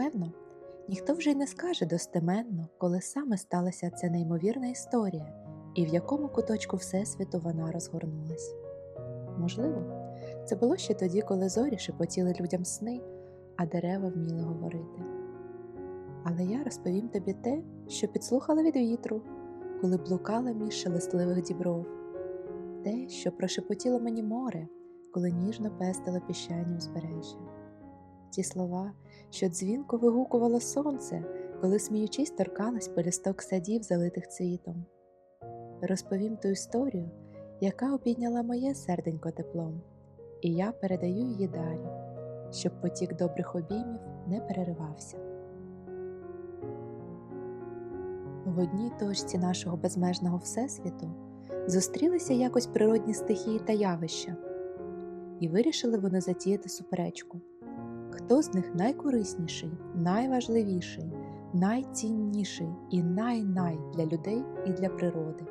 Напевно, ніхто вже й не скаже достеменно, коли саме сталася ця неймовірна історія і в якому куточку Всесвіту вона розгорнулась. Можливо, це було ще тоді, коли зорі шепотіли людям сни, а дерева вміли говорити. Але я розповім тобі те, що підслухала від вітру, коли блукала між шелестливих дібров, те, що прошепотіло мені море, коли ніжно пестило піщані узбережжя. Ті слова, що дзвінко вигукувало сонце, коли сміючись торкалось пелюсток садів, залитих цвітом. Розповім ту історію, яка обійняла моє серденько теплом, і я передаю її далі, щоб потік добрих обіймів не переривався. В одній точці нашого безмежного Всесвіту зустрілися якось природні стихії та явища, і вирішили вони затіяти суперечку. Хто з них найкорисніший, найважливіший, найцінніший і най-най для людей і для природи.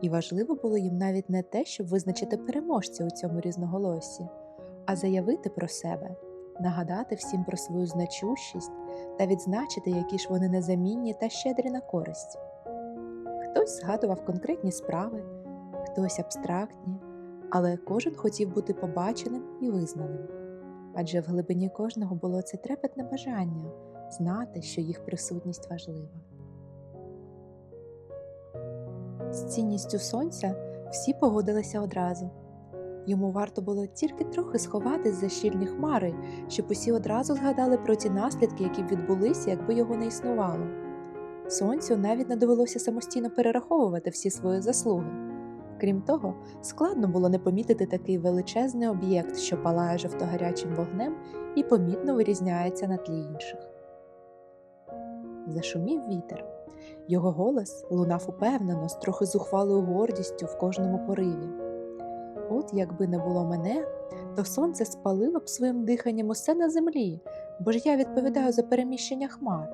І важливо було їм навіть не те, щоб визначити переможця у цьому різноголоссі, а заявити про себе, нагадати всім про свою значущість та відзначити, які ж вони незамінні та щедрі на користь. Хтось згадував конкретні справи, хтось абстрактні, але кожен хотів бути побаченим і визнаним. Адже в глибині кожного було це трепетне бажання знати, що їх присутність важлива. З цінністю сонця всі погодилися одразу. Йому варто було тільки трохи сховатись за щільні хмари, щоб усі одразу згадали про ті наслідки, які б відбулися, якби його не існувало. Сонцю навіть не довелося самостійно перераховувати всі свої заслуги. Крім того, складно було не помітити такий величезний об'єкт, що палає жовтогарячим вогнем і помітно вирізняється на тлі інших. Зашумів вітер. Його голос лунав упевнено, з трохи зухвалою гордістю в кожному пориві. От якби не було мене, то сонце спалило б своїм диханням усе на землі, бо ж я відповідаю за переміщення хмар.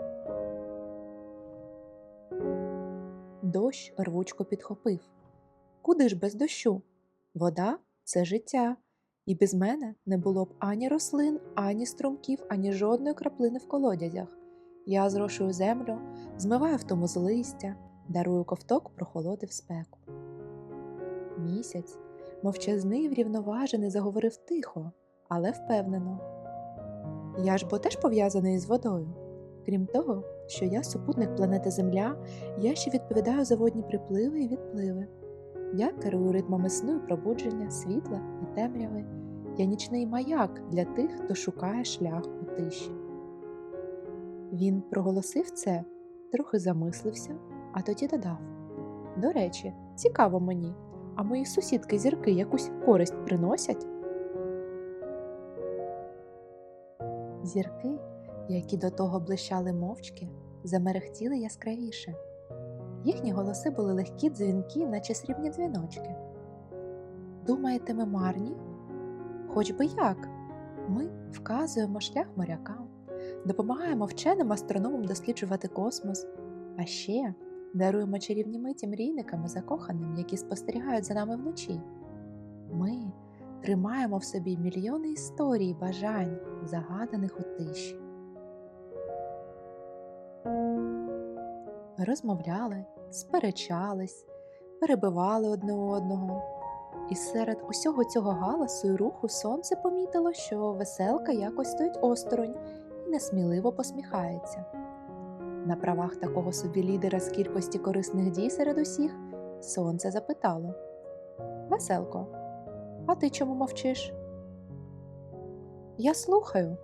Дощ рвучко підхопив. Куди ж без дощу? Вода це життя, і без мене не було б ані рослин, ані струмків, ані жодної краплини в колодязях. Я зрошую землю, змиваю в тому з листя, дарую ковток прохолоди в спеку. Місяць, мовчазний врівноважений, заговорив тихо, але впевнено. Я ж бо теж пов'язаний з водою. Крім того, що я супутник планети Земля, я ще відповідаю за водні припливи і відпливи. Я керую ритмами сну і пробудження, світла і темряви. Я нічний маяк для тих, хто шукає шлях у тиші. Він проголосив це, трохи замислився, а тоді додав: До речі, цікаво мені, а мої сусідки зірки якусь користь приносять? Зірки, які до того блищали мовчки, замерехтіли яскравіше. Їхні голоси були легкі дзвінки, наче срібні дзвіночки. Думаєте, ми марні? Хоч би як. Ми вказуємо шлях морякам, допомагаємо вченим астрономам досліджувати космос, а ще даруємо чарівні миті мрійникам і закоханим, які спостерігають за нами вночі. Ми тримаємо в собі мільйони історій, бажань, загаданих у тиші. Розмовляли, сперечались, перебивали одне одного. І серед усього цього галасу і руху сонце помітило, що веселка якось стоїть осторонь і несміливо посміхається. На правах такого собі лідера з кількості корисних дій серед усіх сонце запитало Веселко, а ти чому мовчиш? Я слухаю.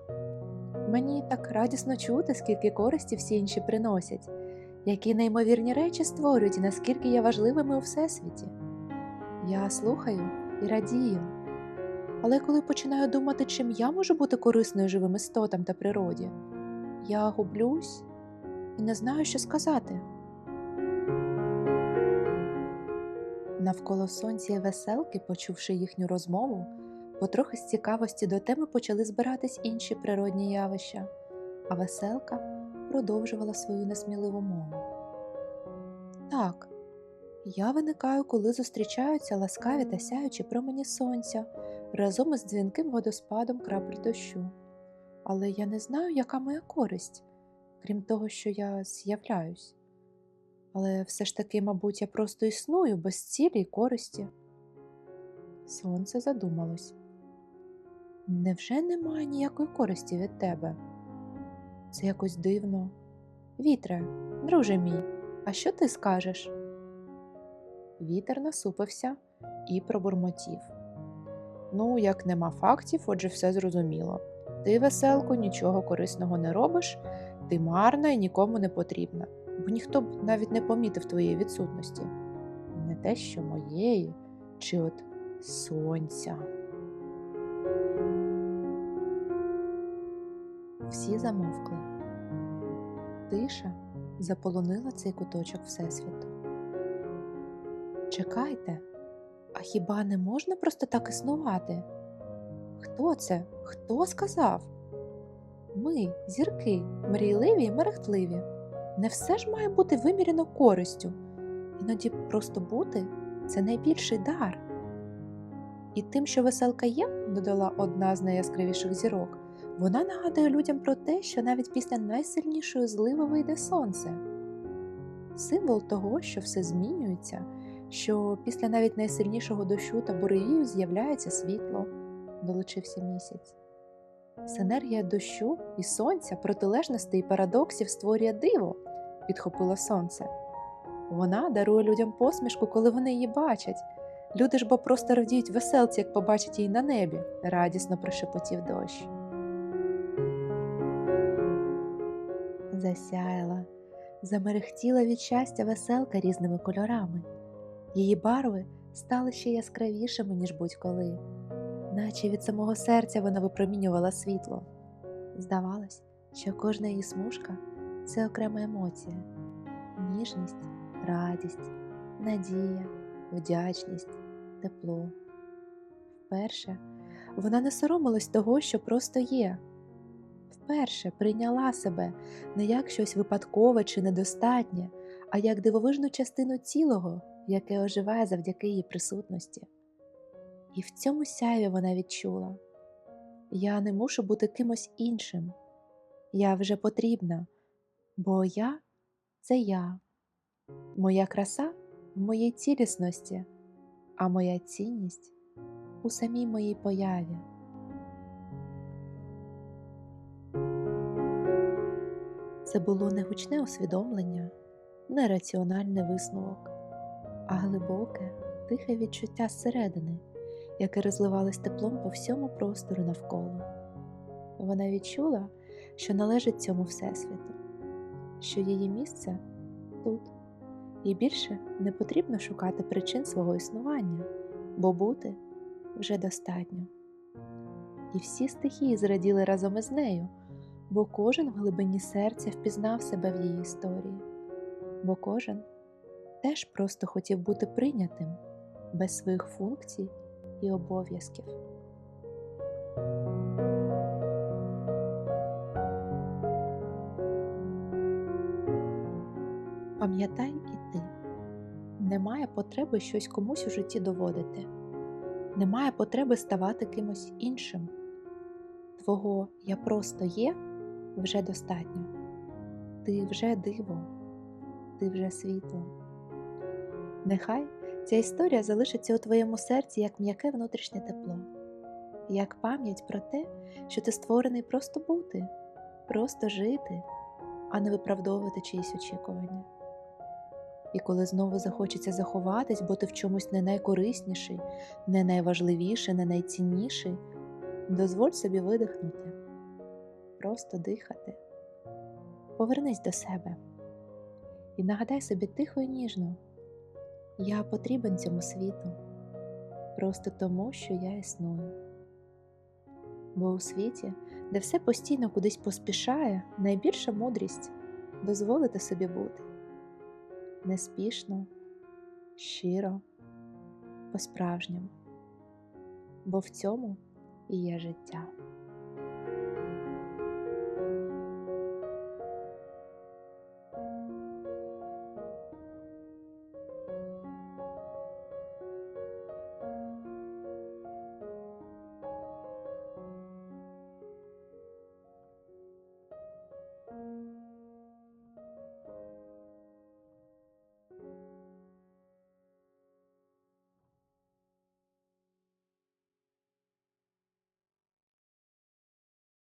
Мені так радісно чути, скільки користі всі інші приносять, які неймовірні речі створюють і наскільки є важливими у всесвіті. Я слухаю і радію. Але коли починаю думати, чим я можу бути корисною живим істотам та природі, я гублюсь і не знаю, що сказати. Навколо сонця і веселки, почувши їхню розмову, потрохи з цікавості до теми почали збиратись інші природні явища, а веселка продовжувала свою несміливу мову. Так, я виникаю, коли зустрічаються ласкаві та сяючі промені сонця разом із дзвінким водоспадом крапель дощу. але я не знаю, яка моя користь, крім того, що я з'являюсь. Але все ж таки, мабуть, я просто існую без цілі й користі. Сонце задумалось. Невже немає ніякої користі від тебе? Це якось дивно. Вітре, друже мій, а що ти скажеш? Вітер насупився і пробурмотів. Ну, як нема фактів, отже, все зрозуміло. Ти, веселко, нічого корисного не робиш, ти марна і нікому не потрібна, бо ніхто б навіть не помітив твоєї відсутності. Не те, що моєї, чи от сонця. Всі замовкли. Тиша заполонила цей куточок Всесвіту. Чекайте, а хіба не можна просто так існувати? Хто це? Хто сказав? Ми, зірки, мрійливі й мерехтливі. Не все ж має бути виміряно користю. Іноді просто бути це найбільший дар. І тим, що веселка є, додала одна з найяскравіших зірок, вона нагадує людям про те, що навіть після найсильнішої зливи вийде сонце. Символ того, що все змінюється, що після навіть найсильнішого дощу та буревію з'являється світло, долучився місяць. Синергія дощу і сонця, протилежностей і парадоксів створює диво, підхопило сонце. Вона дарує людям посмішку, коли вони її бачать. Люди ж бо просто радіють веселці, як побачать її на небі, радісно прошепотів дощ. Засяяла, замерехтіла від щастя веселка різними кольорами. Її барви стали ще яскравішими, ніж будь-коли, наче від самого серця вона випромінювала світло. Здавалось, що кожна її смужка це окрема емоція, ніжність, радість, надія, вдячність, тепло. Вперше вона не соромилась того, що просто є. Вперше прийняла себе не як щось випадкове чи недостатнє, а як дивовижну частину цілого, яке оживає завдяки її присутності. І в цьому сяйві вона відчула я не мушу бути кимось іншим, я вже потрібна, бо я це я, моя краса в моїй цілісності, а моя цінність у самій моїй появі. Це було не гучне усвідомлення, не раціональний висновок, а глибоке, тихе відчуття зсередини, яке розливалось теплом по всьому простору навколо. Вона відчула, що належить цьому Всесвіту, що її місце тут, і більше не потрібно шукати причин свого існування, бо бути вже достатньо. І всі стихії зраділи разом із нею, бо кожен в глибині серця впізнав себе в її історії, бо кожен теж просто хотів бути прийнятим без своїх функцій і обов'язків. Пам'ятай і ти, немає потреби щось комусь у житті доводити, немає потреби ставати кимось іншим. Твого я просто є вже достатньо. Ти вже диво, ти вже світло. Нехай ця історія залишиться у твоєму серці як м'яке внутрішнє тепло, як пам'ять про те, що ти створений просто бути, просто жити, а не виправдовувати чиїсь очікування. І коли знову захочеться заховатись, бути в чомусь не найкорисніший, не найважливіший, не найцінніший, дозволь собі видихнути, просто дихати. Повернись до себе і нагадай собі тихо і ніжно, я потрібен цьому світу, просто тому, що я існую. Бо у світі, де все постійно кудись поспішає, найбільша мудрість дозволити собі бути неспішно, щиро, по-справжньому, бо в цьому і є життя.